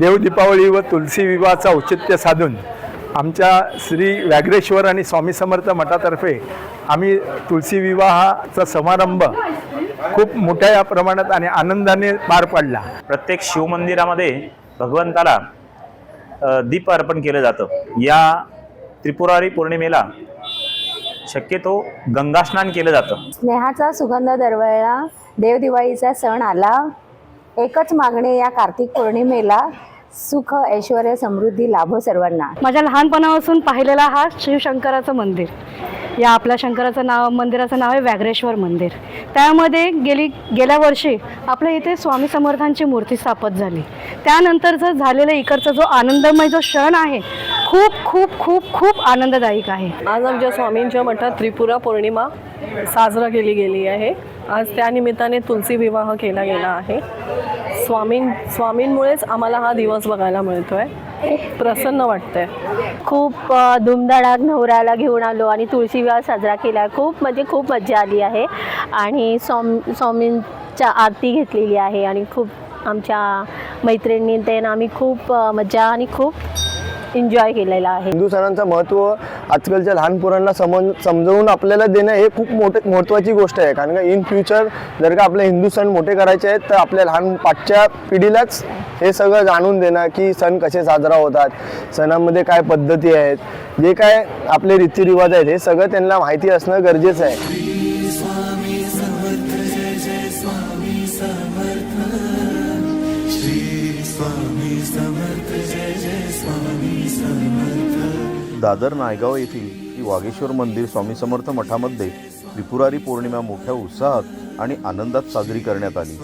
देव दीपावली व तुलसी विवाहाचा औचित्य साधून आमच्या श्री व्याघ्रेश्वर आणि स्वामी समर्थ मठातर्फे आम्ही तुलसी विवाहाचा समारंभ खूप मोठ्या प्रमाणात आणि आनंदाने पार पाडला. प्रत्येक शिवमंदिरामध्ये भगवंताला दीप अर्पण केलं जातं. या त्रिपुरारी पौर्णिमेला शक्यतो गंगास्नान केलं जातं. स्नेहाचा सुगंध दरवळला देवदिवाळीचा सण आला. एकच मागणे या कार्तिक पौर्णिमेला सुख ऐश्वर समृद्धी लाभो सर्वांना. माझ्या लहानपणापासून पाहिलेला हा शिवशंकराचं मंदिर. या आपल्या शंकराचं नाव मंदिराचं नाव आहे व्याघ्रेश्वर मंदिर. त्यामध्ये गेली गेल्या वर्षी आपल्या इथे स्वामी समर्थांची मूर्ती स्थापत झाली. त्यानंतरचं झालेलं इकडचा जो आनंदमय जो क्षण आहे खूप खूप खूप खूप आनंददायक आहे. आज आमच्या स्वामींच्या मठात त्रिपुरा पौर्णिमा साजरा केली गेली आहे. आज त्यानिमित्ताने तुलसी विवाह केला गेला आहे. स्वामीं स्वामींमुळेच आम्हाला हा दिवस बघायला मिळतोय. खूप प्रसन्न वाटतंय. खूप धुमधडाक नवऱ्याला घेऊन आलो आणि तुळशी विवाह साजरा केला. खूप म्हणजे खूप मजा आली आहे. आणि स्वाम स्वामींच्या आरती घेतलेली आहे आणि खूप आमच्या मैत्रिणी ते आम्ही खूप मजा आणि खूप एन्जॉय केलेला आहे. हिंदू सणांचं महत्त्व आजकालच्या लहान पोरांना समज समजवून आपल्याला देणं हे खूप मोठे महत्त्वाची गोष्ट आहे. कारण का इन फ्युचर जर का आपले हिंदू सण मोठे करायचे आहेत तर आपल्या लहान पाठच्या पिढीलाच हे सगळं जाणून देणं की सण कसे साजरा होतात सणांमध्ये काय पद्धती आहेत जे काय आपले रीतिरिवाज आहेत हे सगळं त्यांना माहिती असणं गरजेचं आहे. दादर नायगाव येथील श्री वागेश्वर मंदिर स्वामी समर्थ मठामध्ये त्रिपुरारी पौर्णिमा मोठ्या उत्साहात आणि आनंदात साजरी करण्यात आली.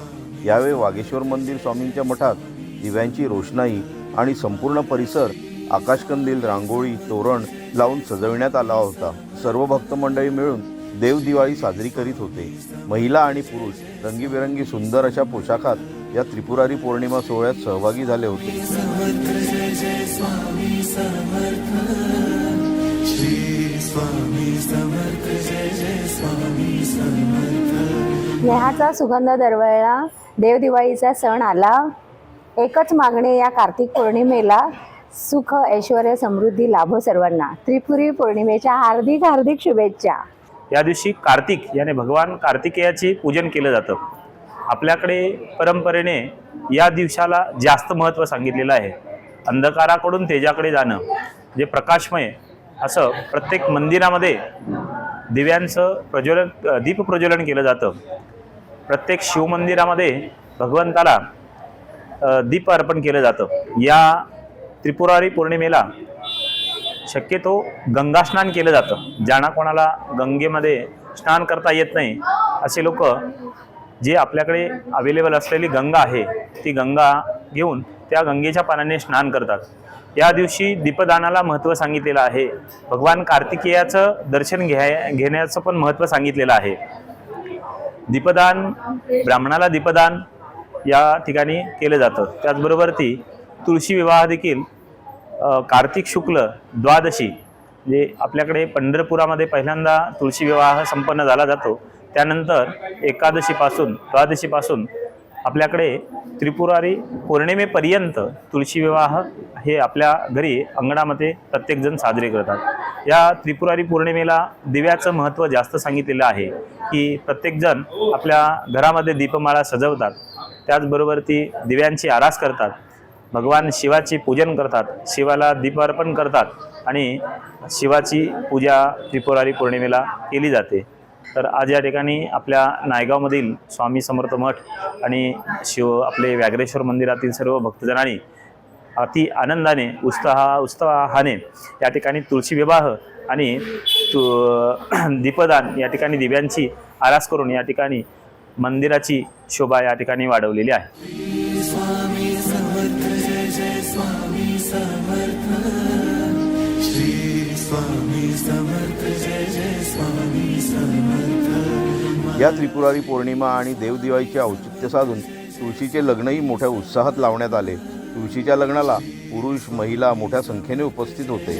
यावेळी वागेश्वर मंदिर स्वामींच्या मठात दिव्यांची रोषणाई आणि संपूर्ण परिसर आकाशकंदील रांगोळी तोरण लावून सजविण्यात आला होता. सर्व भक्त मंडळी मिळून देवदिवाळी साजरी करीत होते. महिला आणि पुरुष रंगीबेरंगी सुंदर अशा पोशाखात या त्रिपुरारी पौर्णिमा सोहळ्यात सहभागी झाले होते. स्नेहाचा सुगंध दरवळला देवदिवाळीचा सण आला. एकच मागणे या कार्तिक पौर्णिमेला सुख ऐश्वर समृद्धी लाभो सर्वांना. त्रिपुरी पौर्णिमेच्या हार्दिक हार्दिक शुभेच्छा. या दिवशी कार्तिक याने भगवान कार्तिकेयाचे पूजन केलं जातं. आपल्याकडे परंपरेने या दिवसाला जास्त महत्त्व सांगितलेलं आहे. अंधकाराकडून तेजाकडे जाणं जे प्रकाशमय असं प्रत्येक मंदिरामध्ये दिव्यांचं प्रज्वलन दीप प्रज्वलन केलं जातं. प्रत्येक शिवमंदिरामध्ये भगवंताला दीप अर्पण केलं जातं. या त्रिपुरारी पौर्णिमेला शक्यतो गंगास्नान केलं जातं. ज्यांना कोणाला गंगेमध्ये स्नान करता येत नाही असे लोक जे आपल्याकडे अवेलेबल असलेली गंगा आहे ती गंगा घेऊन त्या गंगेच्या पाण्याने स्नान करतात. या दिवशी दीपदानाला महत्त्व सांगितलेलं आहे. भगवान कार्तिकेयाचं दर्शन घ्या घेण्याचं पण महत्त्व सांगितलेलं आहे. दीपदान ब्राह्मणाला दीपदान या ठिकाणी केलं जातं. त्याचबरोबर ती तुळशी विवाह देखील कार्तिक शुक्ल द्वादशी जे आपल्याकडे पंढरपुरामध्ये पहिल्यांदा तुळशी विवाह संपन्न झाला जातो त्यानंतर एकादशीपासून द्वादशीपासून आपल्याकडे त्रिपुरारी पौर्णिमेपर्यंत तुळशी विवाह हे आपल्या घरी अंगणामध्ये प्रत्येकजण साजरे करतात. या त्रिपुरारी पौर्णिमेला दिव्याचं महत्त्व जास्त सांगितलेलं आहे की प्रत्येकजण आपल्या घरामध्ये दीपमाळा सजवतात. त्याचबरोबर ती दिव्यांची आरास करतात. भगवान शिवाची पूजन करतात शिवाला दीपार्पण करतात आणि शिवाची पूजा त्रिपुरारी पौर्णिमेला केली जाते. तर आज या ठिकाणी आपल्या नायगावमधील स्वामी समर्थ मठ आणि शिव आपले व्याघ्रेश्वर मंदिरातील सर्व भक्तजनांनी अति आनंदाने उत्साहा उत्साहाने या ठिकाणी तुळशी विवाह आणि तु दीपदान या ठिकाणी दिव्यांची आरास करून या ठिकाणी मंदिराची शोभा या ठिकाणी वाढवलेली आहे. या त्रिपुरारी पौर्णिमा आणि देवदिवाळीचे औचित्य साधून तुळशीचे लग्नही मोठ्या उत्साहात लावण्यात आले. तुळशीच्या लग्नाला पुरुष महिला मोठ्या संख्येने उपस्थित होते.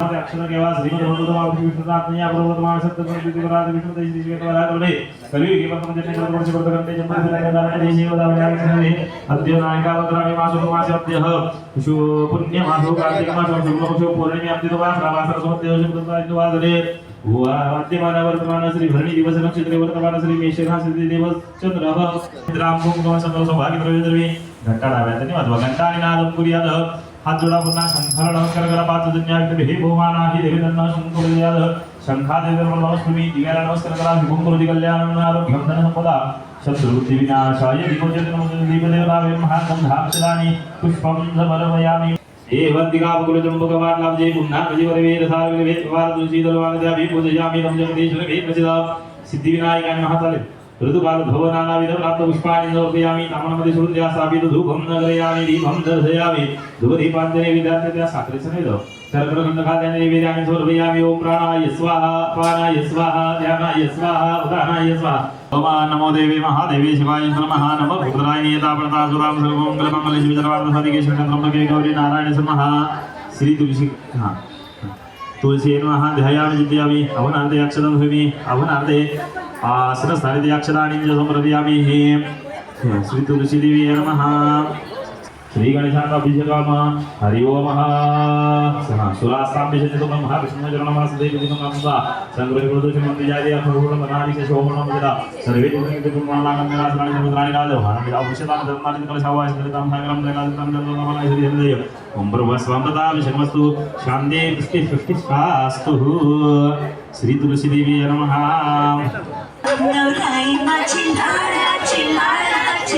अक्षर केव्हा श्रीमद भगवत या बरोबर मा सत्य विष्णुराज विष्णू देश देश वेद वर्ष करते जन्म देव अद्य नायका मासो अद्य शु पुण्य मासो कार्तिक मासो शुक्ल पक्षो पौर्णिमे अद्य तो वास रावास शुक्ल तो वर्तमान श्री भरणी दिवस नक्षत्र वर्तमान श्री मेष श्री देव चंद्र राम कुंभ सौभाग्य द्रव्य घंटा डाव्याचा घंटा आणि नाद पुरियाद हात जोडा पुन्हा शंखाला नमस्कार करा पाच जन्या हे भोमाना ही देवी दन्ना शंकर शंखा देवी नमस्कृमी दिव्याला नमस्कार करा. शुभम करू कल्याण आरोग्यम धन संपदा. शत्रुबुद्धी विनाशाय दीपोजन दीपदेवरावे महागंधाक्षराणि पुष्पं समर्पयामि. एवन्तिकापकुलजम्बुकवान् लाभजे पुन्हा कजिवरवेद सारवेद पवार तुलसी दलवानद्याभि पूजयामि. रं जगदीश्वरवे प्रसिदा सिद्धिविनायकाय महाचाले ऋतुकाल भवनानाविध प्राप्त पुष्पाणि समर्पयामि तामणामध्ये सोडून द्या स्थापित धूपं नगरयामि दीपं दर्शयामि धूपदीपांजने विद्यार्थे त्या साखरेचं नाही जाऊ शर्करखंड खाद्याने नैवेद्याने समर्पयामि ओम प्राणाय स्वाहा प्राणाय स्वाहा ध्यानाय स्वाहा उदानाय स्वाहा। ओम नमो देवी महादेवी शिवाय नमः नमः भूतराय नियता प्रणता सुराम सर्वमंगलमंगल शिव सर्वार्थ साधिके शरणत्रंबके गौरी नारायण नमः। श्री तुलसी हां तुलसी नमः ध्यायामि चिन्तयामि अवनार्थे अक्षरं भूमि अवनार्थे आसनस्थाने अक्षराणि च समर्पयामि श्री तुलसीदेवी नमः श्री गणेशाभिषेकाम हरि ओम सुरास्तांबिषेक महाविष्णुचरणमासदेवदिनमांसा संग्रहप्रदोषि मंदिरादि सर्वे दुर्गणितकुर्माणागम्यनासनानि शान्ते पुष्टि पुष्टिष्ठास्तु श्री तुलसीदेवी नमः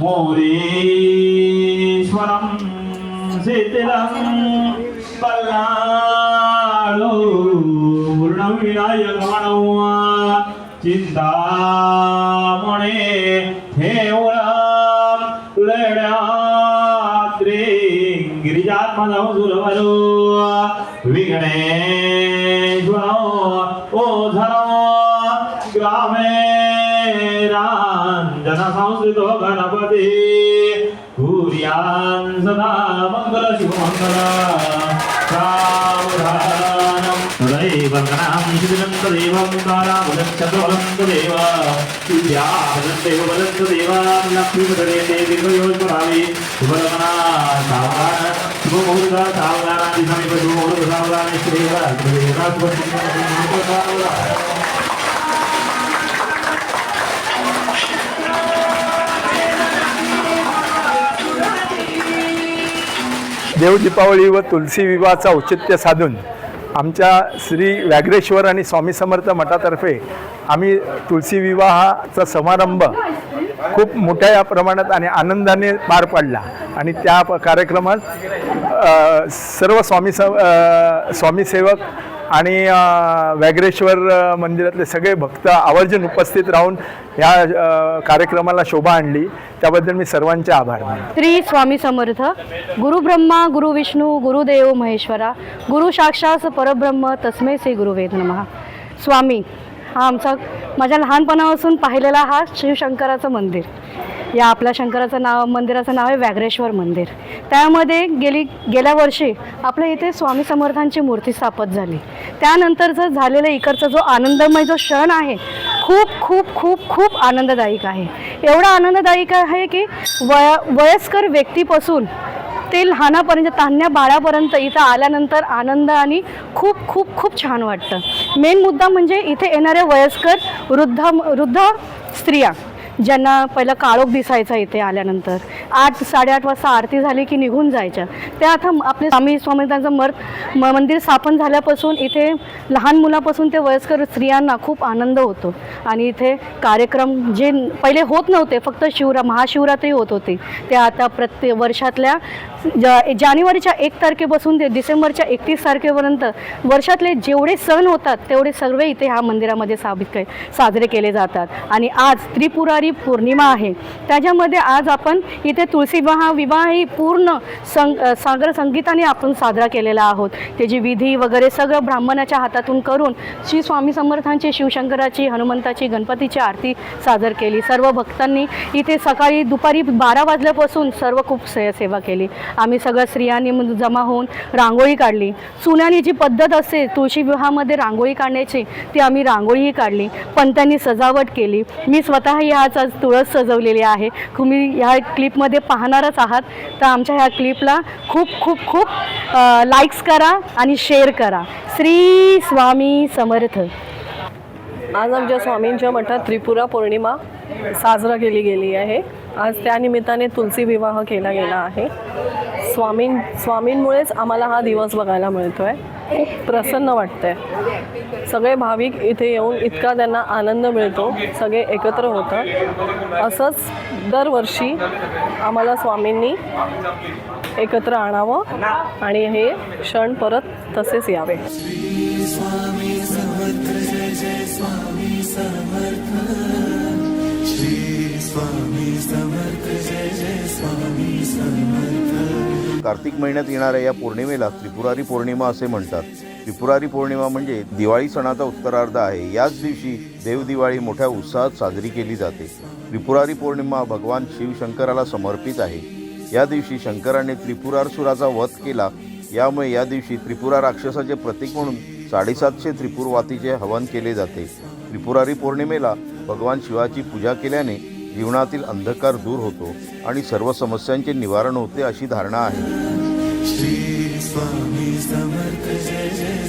భూరీశ్వరం శిథిలం పల్లాడు వినాయక మనవ చింతామణి హేవరాం గిరిజాత్మ సురవరు విఘ్నే संस्कृतो गणपती कुर्यान् सदा मङ्गल शुभमङ्गल सावधानम् तदैव गणां शिथिलं तदेवं कालावदच्छतोलं तदेव विद्या वदन्तेव वदन्तु देवा लक्ष्मीपदे ते दीर्घयोजपरावे शुभरमणा सावधान शुभमुहूर्त सावधानादि समीप शुभमुहूर्त सावधान श्रीव देव व तुलसी विवाहाचं औचित्य साधून आमच्या श्री व्याघ्रेश्वर आणि स्वामी समर्थ मठातर्फे आम्ही तुलसी विवाहाचा समारंभ खूप मोठ्या या प्रमाणात आणि आनंदाने पार पाडला. आणि त्या प- कार्यक्रमात सर्व स्वामी स स्वामीसेवक आणि अ, व्याघ्रेश्वर मंदिरातले सगळे भक्त आवर्जून उपस्थित राहून ह्या कार्यक्रमाला शोभा आणली. त्याबद्दल मी सर्वांचे आभार श्री स्वामी समर्थ गुरु ब्रह्मा गुरु विष्णू गुरुदेव महेश्वरा गुरु साक्षात परब्रह्म तस्मे श्री गुरुवेद नमहा स्वामी हा आमचा माझ्या लहानपणापासून पाहिलेला हा शिवशंकराचं मंदिर. या आपल्या शंकराचं नाव मंदिराचं नाव आहे व्याघ्रेश्वर मंदिर. त्यामध्ये गेली गेल्या वर्षी आपल्या इथे स्वामी समर्थांची मूर्ती स्थापत झाली. त्यानंतरचं झालेलं इकडचा जो आनंदमय जो क्षण आहे खूप खूप खूप खूप आनंददायक आहे. एवढा आनंददायक आहे की वय वयस्कर व्यक्तीपासून ते लहानापर्यंत तान्ह्या बाळापर्यंत इथं आल्यानंतर आनंद आणि खूप खूप खूप छान वाटतं. मेन मुद्दा म्हणजे इथे येणाऱ्या वयस्कर वृद्ध वृद्ध स्त्रिया. ज्यांना पहिला काळोख दिसायचा इथे आल्यानंतर. आठ साडेआठ वाजता आरती झाली की निघून जायच्या. त्या आता आपले स्वामी स्वामींचं मर म मंदिर स्थापन झाल्यापासून इथे लहान मुलापासून ते वयस्कर स्त्रियांना खूप आनंद होतो. आणि इथे कार्यक्रम जे पहिले होत नव्हते फक्त शिवरा महाशिवरात्री होत होती. ते आता प्रत्येक वर्षातल्या ज- जानेवारीच्या एक तारखेपासून ते डिसेंबरच्या एकतीस तारखेपर्यंत वर्षातले जेवढे सण होतात तेवढे सर्व इथे ह्या मंदिरामध्ये साबित साजरे केले जातात. आणि आज त्रिपुरारी पौर्णिमा आहे. त्याच्यामध्ये आज आपण इथे तुळशी विवाह विवाह ही पूर्ण सं सागर संगीताने आपण साजरा केलेला आहोत. त्याची विधी वगैरे सगळं ब्राह्मणाच्या हातातून करून श्री स्वामी समर्थांची शिवशंकराची हनुमंताची गणपतीची आरती सादर केली. सर्व भक्तांनी इथे सकाळी दुपारी बारा वाजल्यापासून सर्व खूप से सेवा केली. आम्ही सगळ्या स्त्रियांनी जमा होऊन रांगोळी काढली. चुन्यानी जी पद्धत असते तुळशी विवाहामध्ये रांगोळी काढण्याची ती आम्ही रांगोळीही काढली. पंत्यांनी सजावट केली. मी स्वतः ह्याच सज तुळस सजवलेली आहे. तुम्ही ह्या क्लिपमध्ये पाहणारच आहात. तर आमच्या ह्या क्लिपला खूप खूप खूप लाईक्स करा आणि शेअर करा. श्री स्वामी समर्थ. आज आमच्या स्वामींच्या मठात त्रिपुरा पौर्णिमा साजरा केली गेली आहे. आज त्यानिमित्ताने तुलसी विवाह केला गेला आहे. स्वामीं स्वामींमुळेच आम्हाला हा दिवस बघायला मिळतो आहे खूप प्रसन्न वाटतं आहे सगळे भाविक इथे येऊन इतका त्यांना आनंद मिळतो सगळे एकत्र होतात. असंच दरवर्षी आम्हाला स्वामींनी एकत्र आणावं आणि हे क्षण परत तसेच यावे. कार्तिक महिन्यात येणाऱ्या या पौर्णिमेला त्रिपुरारी पौर्णिमा असे म्हणतात. त्रिपुरारी पौर्णिमा म्हणजे दिवाळी सणाचा उत्तरार्ध आहे. याच दिवशी देवदिवाळी मोठ्या उत्साहात साजरी केली जाते. त्रिपुरारी पौर्णिमा भगवान शिवशंकराला समर्पित आहे. या दिवशी शंकराने त्रिपुरारसुराचा वध केला. यामुळे या दिवशी त्रिपुरा राक्षसाचे प्रतीक म्हणून साडेसातशे त्रिपुरवातीचे हवन केले जाते. त्रिपुरारी पौर्णिमेला भगवान शिवाची पूजा केल्याने जीवनातील अंधकार दूर होतो आणि सर्व समस्यांचे निवारण होते अशी धारणा आहे.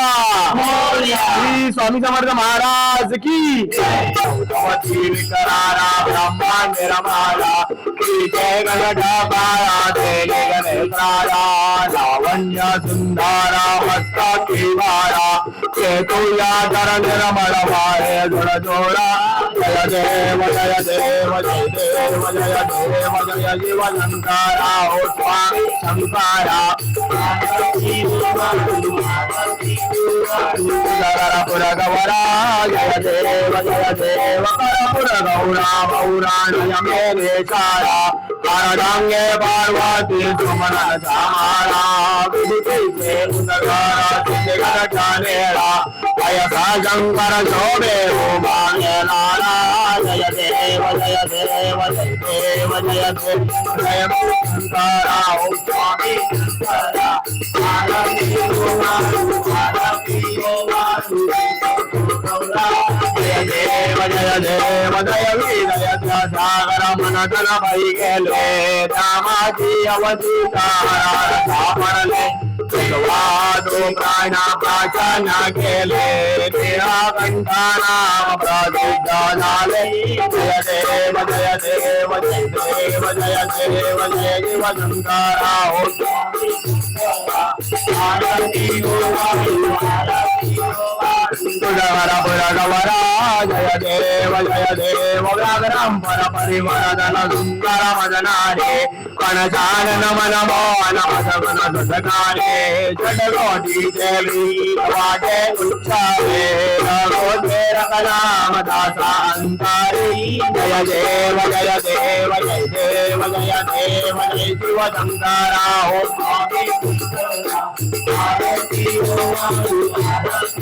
श्री स्वामी समर्थ महाराज की करारा ब्रह्मांड रमाला जय गणढाकारा देले गणेशाला लावण्य सुंदरा मस्ता किवारा केतुया धरण रमण मारे धुण जोरा जय देव जय देव जय देव जय देव जय जीव शंकरा ओ पुर गौरा जय देव जय देव करपुर गौरा गौराणय मेरे चारा हरडांगे पार्वती सुमन समारा विदिते उदगारा सिंहगण जानेरा अयसा शंकर शोभे हो मांगे नारा जय देव जय देव जय देव Tara, O Swami, सापरले वादो प्राण प्राचन केले तेरा कंठाना प्रसिद्ध झाले जय देव जय देव जय देव जय देव जय जीव शंकरा हो आरती गोवा आरती गोवा तुझवरा पुरगवरा जय देव जय देव व्याघ्रम पर परिवर धन सुंदर मदनारे कणचानन मन मोहन मसगन सुसकारे जडगोटी देवी वाटे उच्चारे रघोदेर कलाम दासा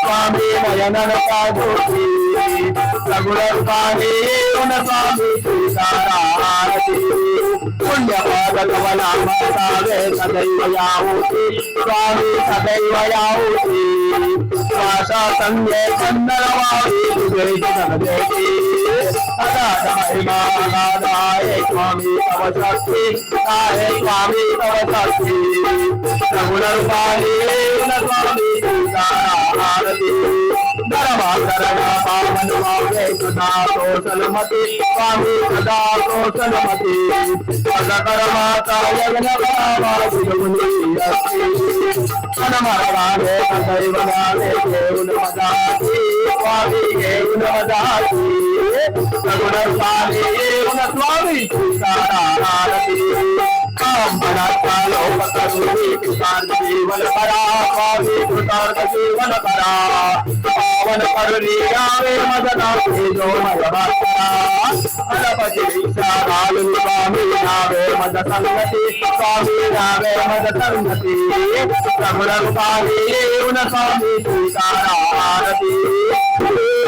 स्वामी आरती देव स्वामी स्वामी सीतारा आरती हरिहर सदैव याऊती स्वामी सदैव याऊती भाषा संगे चंदनवावी तुझे जगदेती अदा महिमा अगाध स्वामी तव शक्ती आहे स्वामी तव स्वामी आरती సోసలమతి స్వామి సదా సోసలమతి కనమరగానే దైవగానే దేవుని మదాసి స్వామి దేవుని మదాసి సగుణ స్వామి దేవుని స్వామి సీతారాణి गाणे घेऊन ब्राह्मणाचा लोक करुणी कृतार्थ जीवन करा स्वामी कृतार्थ जीवन करा पावन यावे मदना जो करा स्वामी नावे मद संगती स्वामी नावे मद संगती येऊन स्वामी आरती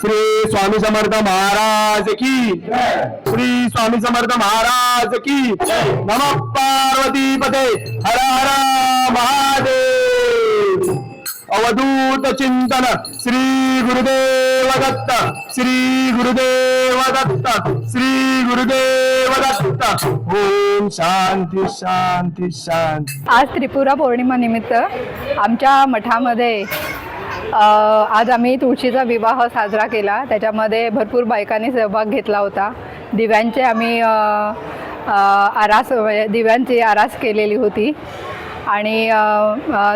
श्री स्वामी समर्थ महाराज की. श्री स्वामी समर्थ महाराज की. नम पार्वती पते. हर हर महादेव. अवधूत चिंतन. श्री गुरुदेव दत्त. श्री गुरुदेव दत्त. श्री गुरुदेव दत्त. ओम शांती शांती शांती. आज त्रिपुरा पौर्णिमा निमित्त आमच्या मठामध्ये आज आम्ही तुळशीचा विवाह साजरा केला. त्याच्यामध्ये भरपूर बायकांनी सहभाग घेतला होता. दिव्यांचे आम्ही आरास म्हणजे दिव्यांची आरास केलेली होती. आणि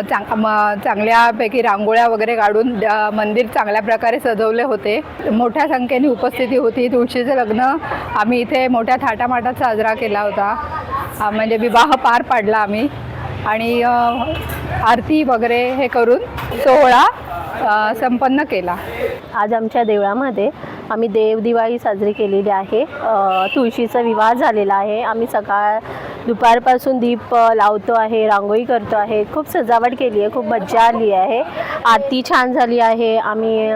चांग म चांगल्यापैकी रांगोळ्या वगैरे काढून मंदिर चांगल्या प्रकारे सजवले होते. मोठ्या संख्येने उपस्थिती होती. तुळशीचं लग्न आम्ही इथे मोठ्या थाटामाटात साजरा केला होता. म्हणजे विवाह पार पाडला आम्ही. आणि आरती वगैरे हे करून सोहळा संपन्न केला. आज आमच्या देवळामध्ये आम्ही देव दिवाळी साजरी केलेली आहे. तुळशीचा विवाह झालेला आहे. आम्ही सकाळ दुपारपासून दीप लावतो आहे रांगोळी करतो आहे. खूप सजावट केली आहे खूप मज्जा आली आहे. आरती छान झाली आहे. आम्ही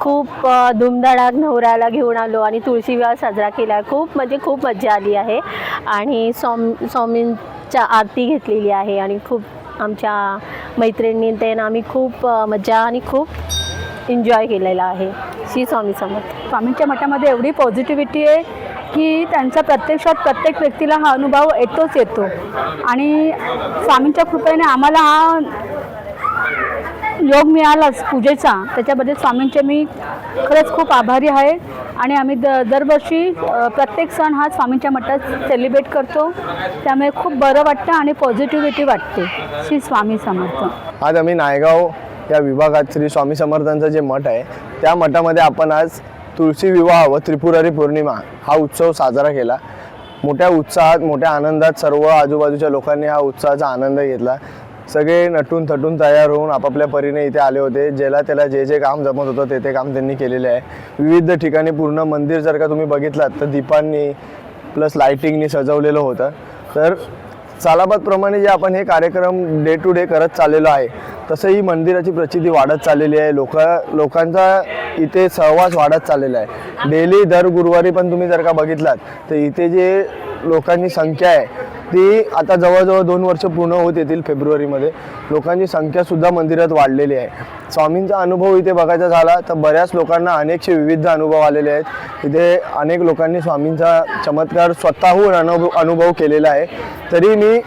खूप धुमधडाक नवऱ्याला घेऊन आलो आणि तुळशी विवाह साजरा केला. खूप म्हणजे खूप मज्जा आली आहे. आणि स्वाम च्या आरती घेतलेली आहे आणि खूप आमच्या मैत्रिणी ते आम्ही खूप मजा मज्जा आणि खूप एन्जॉय केलेला आहे. श्री स्वामी समर्थ. स्वामींच्या मठामध्ये एवढी पॉझिटिव्हिटी आहे की त्यांचा प्रत्यक्षात प्रत्येक व्यक्तीला हा अनुभव येतोच येतो. आणि स्वामींच्या कृपेने आम्हाला हा योग मिळालाच पूजेचा त्याच्याबद्दल स्वामींचे मी खरंच खूप आभारी आहे. आणि आम्ही द दरवर्षी प्रत्येक सण हा स्वामींच्या मठात सेलिब्रेट करतो. त्यामुळे खूप बरं वाटतं आणि पॉझिटिव्हिटी वाटते. श्री स्वामी समर्थ. आज आम्ही नायगाव या विभागात श्री स्वामी समर्थांचं जे मठ आहे त्या मठामध्ये आपण आज तुळशी विवाह व त्रिपुरारी पौर्णिमा हा उत्सव साजरा केला. मोठ्या उत्साहात मोठ्या आनंदात सर्व आजूबाजूच्या लोकांनी हा उत्साहाचा आनंद घेतला. सगळे नटून थटून तयार होऊन आपापल्या परीने इथे आले होते ज्याला त्याला जे जे काम जमत होतं ते ते काम त्यांनी केलेले आहे. विविध ठिकाणी पूर्ण मंदिर जर का तुम्ही बघितलात तर दीपांनी प्लस लायटिंगनी सजवलेलं होतं. तर सालाबादप्रमाणे जे आपण हे कार्यक्रम डे टू डे करत चाललेलो आहे तसं ही मंदिराची प्रचिती वाढत चाललेली आहे. लोक लोकांचा इथे सहवास वाढत चाललेला आहे. डेली दर गुरुवारी पण तुम्ही जर का बघितलात तर इथे जे लोकांची संख्या आहे. ती आता जवळजवळ दोन वर्ष पूर्ण होत येतील फेब्रुवारीमध्ये. लोकांची संख्यासुद्धा मंदिरात वाढलेली आहे. स्वामींचा अनुभव इथे बघायचा झाला तर बऱ्याच लोकांना अनेकशे विविध अनुभव आलेले आहेत. इथे अनेक लोकांनी स्वामींचा चमत्कार स्वतःहून अनुभव अनुभव केलेला आहे. तरी मी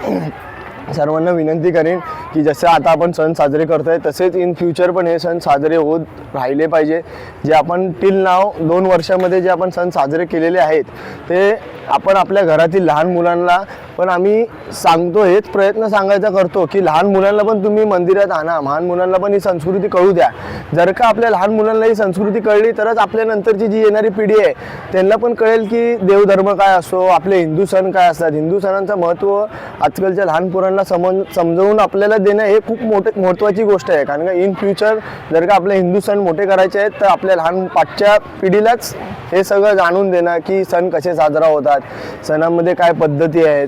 सर्वांना विनंती करेन की जसं आता आपण सण साजरे करतो आहे तसेच इन फ्युचर पण हे सण साजरे होत राहिले पाहिजे. जे आपण टिल नाव दोन वर्षामध्ये जे आपण सण साजरे केलेले आहेत ते आपण आपल्या घरातील लहान मुलांना पण आम्ही सांगतो हेच प्रयत्न सांगायचा करतो की लहान मुलांना पण तुम्ही मंदिरात आणा. लहान मुलांना पण ही संस्कृती कळू द्या. जर का आपल्या लहान मुलांना ही संस्कृती कळली तरच आपल्या नंतरची जी येणारी पिढी आहे त्यांना पण कळेल की देवधर्म काय असो आपले हिंदू सण काय असतात. हिंदू सणांचं महत्त्व आजकालच्या लहान पोरांना समज समजवून आपल्याला देणं हे खूप मोठे महत्त्वाची गोष्ट आहे. कारण का इन फ्युचर जर का आपले हिंदू सण मोठे करायचे आहेत तर आपल्या लहान पाठच्या पिढीलाच हे सगळं जाणून देणं की सण कसे साजरा होतात सणांमध्ये काय पद्धती आहेत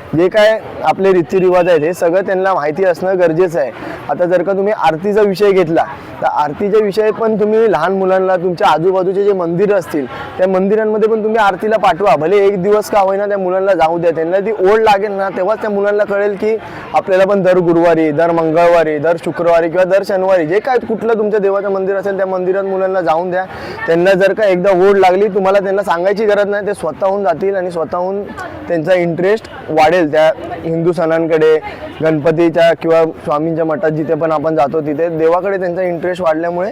जे काय आपले रीतिरिवाज आहेत हे सगळं त्यांना माहिती असणं गरजेचं आहे. आता जर का तुम्ही आरतीचा विषय घेतला तर आरतीच्या विषय पण तुम्ही लहान मुलांना तुमच्या आजूबाजूचे जे मंदिरं असतील त्या मंदिरांमध्ये पण तुम्ही आरतीला पाठवा. भले एक दिवस का होईना त्या मुलांना जाऊ द्या. त्यांना ती ओढ लागेल ना तेव्हाच त्या मुलांना कळेल की आपल्याला पण दर गुरुवारी दर मंगळवारी दर शुक्रवारी किंवा दर शनिवारी जे काय कुठलं तुमच्या देवाचं मंदिर असेल त्या मंदिरात मुलांना जाऊन द्या. त्यांना जर का एकदा ओढ लागली तुम्हाला त्यांना सांगायची गरज नाही ते स्वतःहून जातील आणि स्वतःहून त्यांचा इंटरेस्ट वाढेल. त्या हिंदू सणांकडे गणपतीच्या किंवा स्वामींच्या मठात जिथे पण आपण जातो तिथे देवाकडे त्यांचा इंटरेस्ट वाढल्यामुळे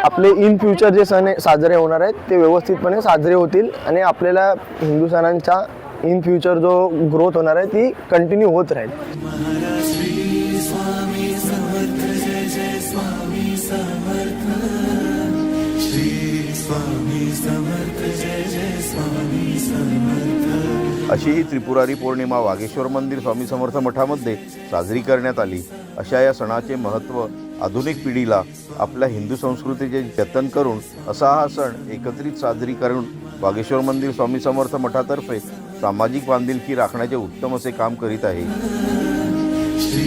आपले इन फ्युचर जे सण आहे- साजरे होणार आहेत ते व्यवस्थितपणे साजरे होतील आणि आपल्याला हिंदू सणांचा इन फ्युचर जो ग्रोथ होणार आहे ती कंटिन्यू होत राहील. अशी ही त्रिपुरारी पौर्णिमा वागेश्वर मंदिर स्वामी समर्थ मठामध्ये साजरी करण्यात आली. अशा या सणाचे महत्त्व आधुनिक पिढीला आपल्या हिंदू संस्कृतीचे जतन करून असा हा सण एकत्रित साजरी करून वागेश्वर मंदिर स्वामी समर्थ मठातर्फे सामाजिक बांधिलकी राखण्याचे उत्तम असे काम करीत आहे. श्री